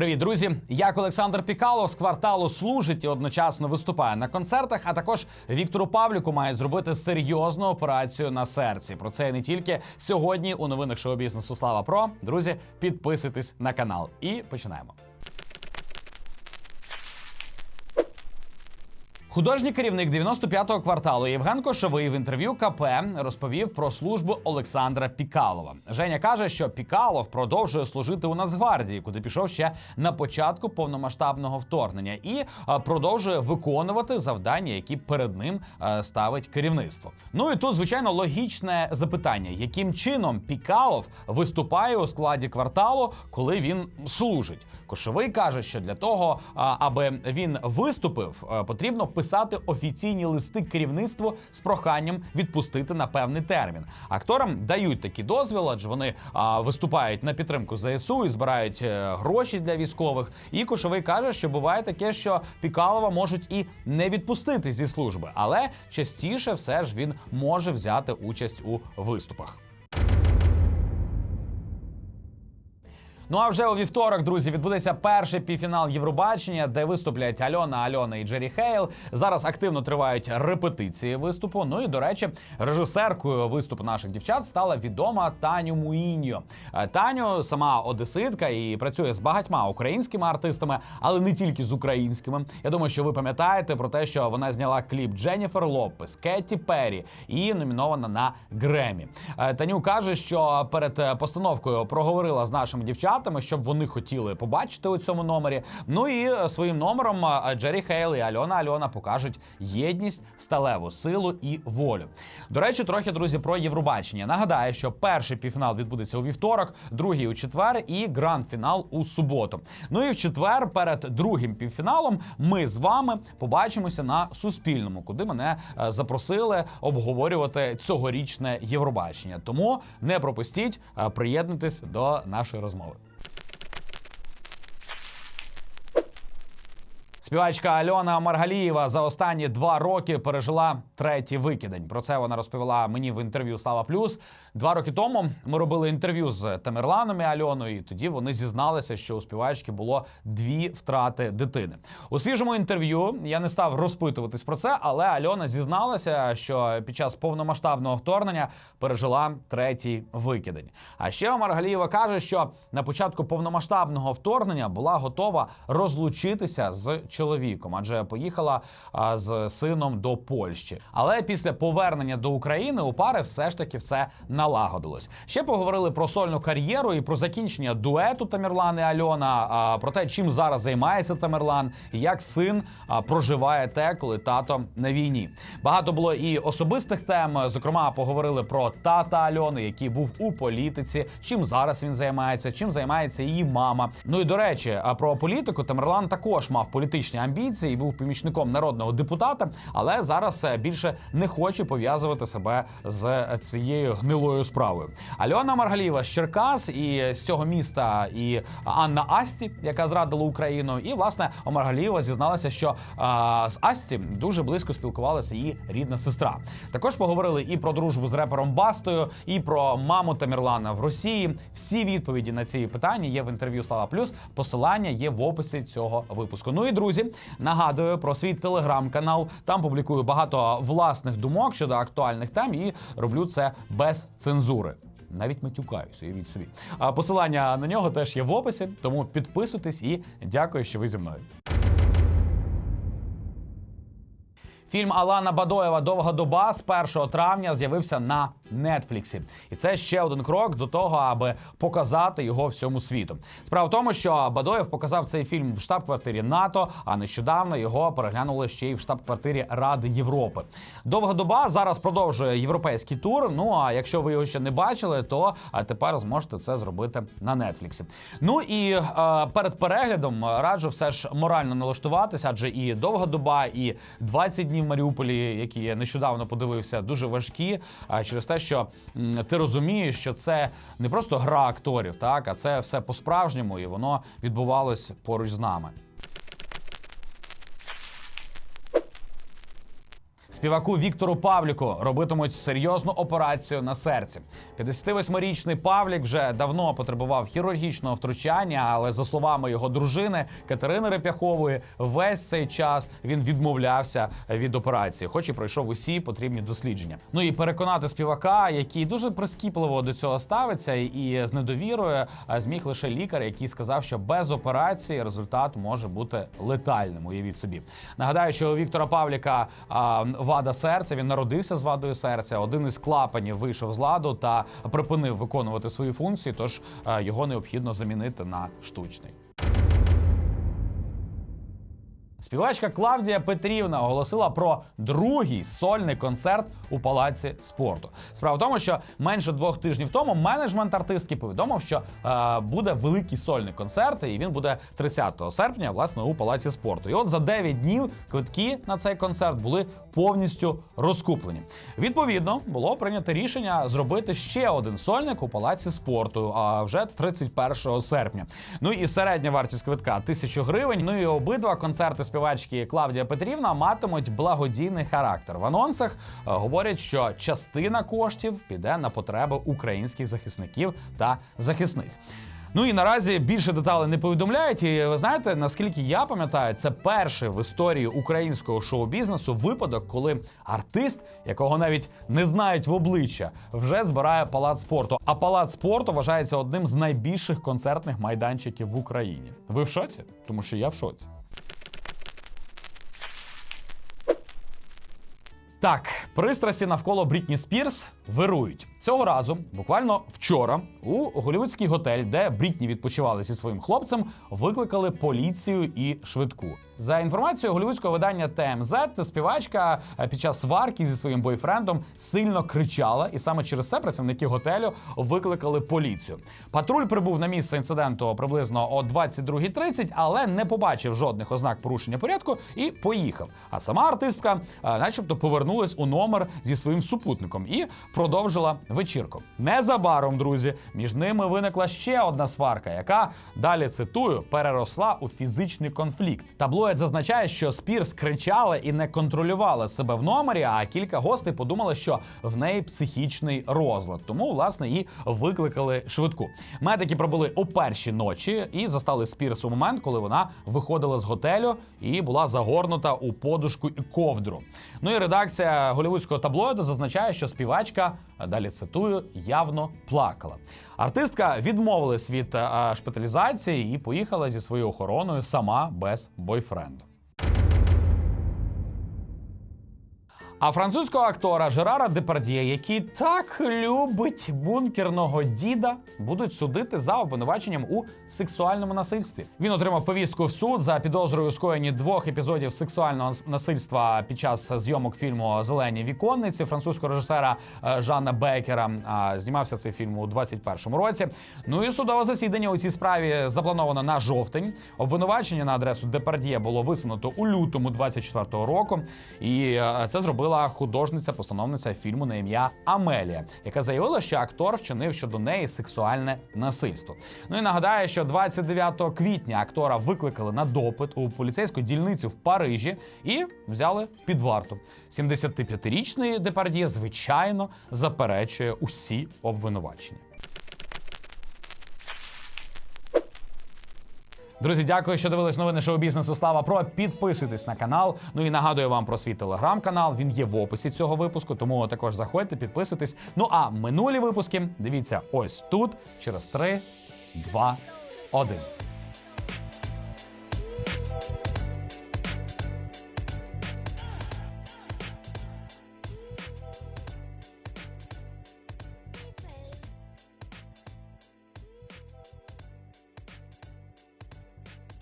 Привіт, друзі! Як Олександр Пікало з кварталу служить і одночасно виступає на концертах. А також Віктору Павліку має зробити серйозну операцію на серці. Про це не тільки сьогодні у новинах шоу бізнесу. Слава Про друзі, підписуйтесь на канал і починаємо. Художній керівник 95-го кварталу Євген Кошовий в інтерв'ю КП розповів про службу Олександра Пікалова. Женя каже, що Пікалов продовжує служити у Нацгвардії, куди пішов ще на початку повномасштабного вторгнення, і е, продовжує виконувати завдання, які перед ним е, ставить керівництво. Ну і тут, звичайно, логічне запитання: яким чином Пікалов виступає у складі кварталу, коли він служить? Кошовий каже, що для того, аби він виступив, е, потрібно писати офіційні листи керівництву з проханням відпустити на певний термін. Акторам дають такі дозвіл, адже вони а, виступають на підтримку ЗСУ і збирають е, гроші для військових. І Кошовий каже, що буває таке, що Пікалова можуть і не відпустити зі служби, але частіше все ж він може взяти участь у виступах. Ну а вже у вівторок, друзі, відбудеться перший півфінал Євробачення, де виступлять Альона, Альона і Джері Хейл. Зараз активно тривають репетиції виступу. Ну і до речі, режисеркою виступу наших дівчат стала відома Таню Муіньо. Е, Таню сама одеситка і працює з багатьма українськими артистами, але не тільки з українськими. Я думаю, що ви пам'ятаєте про те, що вона зняла кліп Дженніфер Лопес, Кетті Перрі і номінована на Гремі. Е, Таню каже, що перед постановкою проговорила з нашими дівчатами, щоб вони хотіли побачити у цьому номері. Ну і е, своїм номером е, Джері Хейл і Альона Альона покажуть єдність, сталеву силу і волю. До речі, трохи друзі про Євробачення. Нагадаю, що перший півфінал відбудеться у вівторок, другий у четвер і гранд-фінал у суботу. Ну і в четвер, перед другим півфіналом, ми з вами побачимося на Суспільному, куди мене е, запросили обговорювати цьогорічне Євробачення. Тому не пропустіть, е, приєднуйтесь до нашої розмови. Співачка Альона Маргалієва за останні два роки пережила третій викидень. Про це вона розповіла мені в інтерв'ю Слава Плюс. Два роки тому ми робили інтерв'ю з Тамерланом і Альоною, і тоді вони зізналися, що у співачки було дві втрати дитини. У свіжому інтерв'ю я не став розпитуватись про це, але Альона зізналася, що під час повномасштабного вторгнення пережила третій викидень. А ще Маргалієва каже, що на початку повномасштабного вторгнення була готова розлучитися з чоловіком, адже поїхала а, з сином до Польщі. Але після повернення до України у пари все ж таки все налагодилось. Ще поговорили про сольну кар'єру і про закінчення дуету Тамерлан і Альона, а, про те, чим зараз займається Тамерлан, і як син а, проживає те, коли тато на війні. Багато було і особистих тем. Зокрема, поговорили про тата Альони, який був у політиці, чим зараз він займається, чим займається її мама. Ну і до речі, про політику Тамерлан також мав політичні амбіції і був помічником народного депутата, але зараз е, більше не хоче пов'язувати себе з е, цією гнилою справою. Альона Маргалієва з Черкас і з цього міста, і Анна Асті, яка зрадила Україну, і власне Маргалієва зізналася, що а, з Асті дуже близько спілкувалася її рідна сестра. Також поговорили і про дружбу з репером Бастою, і про маму Тамерлана в Росії. Всі відповіді на ці питання є в інтерв'ю Слава Плюс. Посилання є в описі цього випуску. Ну і друзі, нагадую про свій телеграм-канал. Там публікую багато власних думок щодо актуальних тем і роблю це без цензури. Навіть матюкаюся, уявіть собі. А посилання на нього теж є в описі, тому підписуйтесь і дякую, що ви зі мною. Фільм Алана Бадоєва Довга доба з 1 травня з'явився на Нетфліксі, і це ще один крок до того, аби показати його всьому світу. Справа в тому, що Бадоєв показав цей фільм в штаб-квартирі НАТО, а нещодавно його переглянули ще й в штаб-квартирі Ради Європи. Довга доба зараз продовжує європейський тур. Ну а якщо ви його ще не бачили, то тепер зможете це зробити на Нетфліксі. Ну і е, перед переглядом раджу все ж морально налаштуватися, адже і довга доба, і 20 днів в Маріуполі, які я нещодавно подивився, дуже важкі. А через те, що ти розумієш, що це не просто гра акторів, так а це все по-справжньому, і воно відбувалось поруч з нами. Співаку Віктору Павліку робитимуть серйозну операцію на серці. 58-річний Павлік вже давно потребував хірургічного втручання, але за словами його дружини Катерини Реп'яхової, весь цей час він відмовлявся від операції, хоч і пройшов усі потрібні дослідження. Ну і переконати співака, який дуже прискіпливо до цього ставиться і з недовірою, зміг лише лікар, який сказав, що без операції результат може бути летальним. Уявіть собі. Нагадаю, що у Віктора Павліка а, вада серця. Він народився з вадою серця. Один із клапанів вийшов з ладу та припинив виконувати свої функції. Тож його необхідно замінити на штучний. Співачка Клавдія Петрівна оголосила про другий сольний концерт у палаці спорту. Справа в тому, що менше двох тижнів тому менеджмент артистки повідомив, що е, буде великий сольний концерт, і він буде 30 серпня, власне, у палаці спорту. І от за 9 днів квитки на цей концерт були повністю розкуплені. Відповідно, було прийнято рішення зробити ще один сольник у палаці спорту, а вже 31 серпня. Ну і середня вартість квитка 1000 гривень. Ну і обидва концерти співачки Клавдія Петрівна матимуть благодійний характер. В анонсах е, говорять, що частина коштів піде на потреби українських захисників та захисниць. Ну і наразі більше деталей не повідомляють. І ви знаєте, наскільки я пам'ятаю, це перший в історії українського шоу-бізнесу випадок, коли артист, якого навіть не знають в обличчя, вже збирає палац спорту. А палац спорту вважається одним з найбільших концертних майданчиків в Україні. Ви в шоці? Тому що я в шоці. Так, пристрасті навколо Брітні Спірс вирують цього разу. Буквально вчора у голівудський готель, де Брітні відпочивали зі своїм хлопцем, викликали поліцію і швидку. За інформацією голівудського видання ТМЗ, співачка е, під час сварки зі своїм бойфрендом сильно кричала, і саме через це працівники готелю викликали поліцію. Патруль прибув на місце інциденту приблизно о 22.30, але не побачив жодних ознак порушення порядку і поїхав. А сама артистка, е, начебто, повернулась у номер зі своїм супутником і продовжила вечірку. Незабаром, друзі, між ними виникла ще одна сварка, яка далі цитую переросла у фізичний конфлікт. Таблоїд зазначає, що Спірс кричала і не контролювала себе в номері. А кілька гостей подумали, що в неї психічний розлад. Тому власне і викликали швидку. Медики пробули у перші ночі і застали Спірс у момент, коли вона виходила з готелю і була загорнута у подушку і ковдру. Ну і редакція голівудського таблоїду зазначає, що співачка далі цитую явно плакала. Артистка відмовилась від е, шпиталізації і поїхала зі своєю охороною сама без бойфренду. А французького актора Жерара Депардє, який так любить бункерного діда, будуть судити за обвинуваченням у сексуальному насильстві. Він отримав повістку в суд за підозрою у скоєнні двох епізодів сексуального насильства під час зйомок фільму Зелені віконниці французького режисера е, Жанна Бекера. Знімався цей фільм у 21-му році. Ну і судове засідання у цій справі заплановано на жовтень. Обвинувачення на адресу Депардє було висунуто у лютому 24-го року, і е, це зробила художниця-постановниця фільму на ім'я Амелія, яка заявила, що актор вчинив щодо неї сексуальне насильство. Ну і нагадаю, що 29 квітня актора викликали на допит у поліцейську дільницю в Парижі і взяли під варту. 75-річний Депардіє, звичайно, заперечує усі обвинувачення. Друзі, дякую, що дивились новини шоу бізнесу. Слава Про. Підписуйтесь на канал. Ну і нагадую вам про свій телеграм-канал. Він є в описі цього випуску, тому також заходьте, підписуйтесь. Ну а минулі випуски дивіться ось тут через 3, 2, 1.